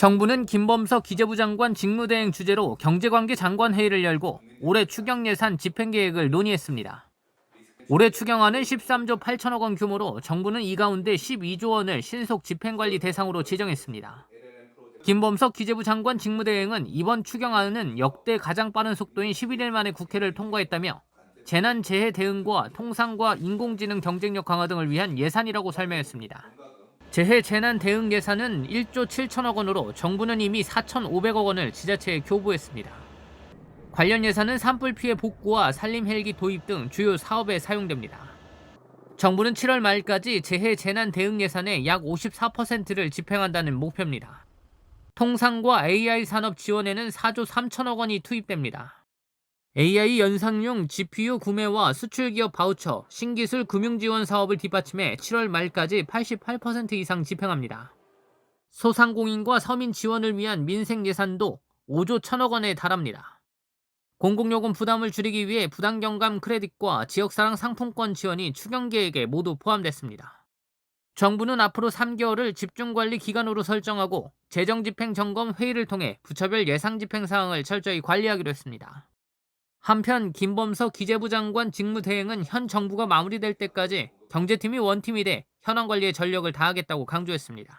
정부는 김범석 기재부 장관 직무대행 주재로 경제관계 장관 회의를 열고 올해 추경 예산 집행 계획을 논의했습니다. 올해 추경안은 13조 8천억 원 규모로 정부는 이 가운데 12조 원을 신속 집행관리 대상으로 지정했습니다. 김범석 기재부 장관 직무대행은 이번 추경안은 역대 가장 빠른 속도인 11일 만에 국회를 통과했다며 재난 재해 대응과 통상과 인공지능 경쟁력 강화 등을 위한 예산이라고 설명했습니다. 재해 재난 대응 예산은 1조 7천억 원으로 정부는 이미 4,500억 원을 지자체에 교부했습니다. 관련 예산은 산불 피해 복구와 산림 헬기 도입 등 주요 사업에 사용됩니다. 정부는 7월 말까지 재해 재난 대응 예산의 약 54%를 집행한다는 목표입니다. 통상과 AI 산업 지원에는 4조 3천억 원이 투입됩니다. AI 연상용 GPU 구매와 수출 기업 바우처, 신기술 금융 지원 사업을 뒷받침해 7월 말까지 88% 이상 집행합니다. 소상공인과 서민 지원을 위한 민생 예산도 5조 1천억 원에 달합니다. 공공요금 부담을 줄이기 위해 부당경감 크레딧과 지역사랑 상품권 지원이 추경 계획에 모두 포함됐습니다. 정부는 앞으로 3개월을 집중관리 기간으로 설정하고 재정집행점검 회의를 통해 부처별 예상 집행 사항을 철저히 관리하기로 했습니다. 한편 김범석 기재부 장관 직무대행은 현 정부가 마무리될 때까지 경제팀이 원팀이 돼 현황 관리에 전력을 다하겠다고 강조했습니다.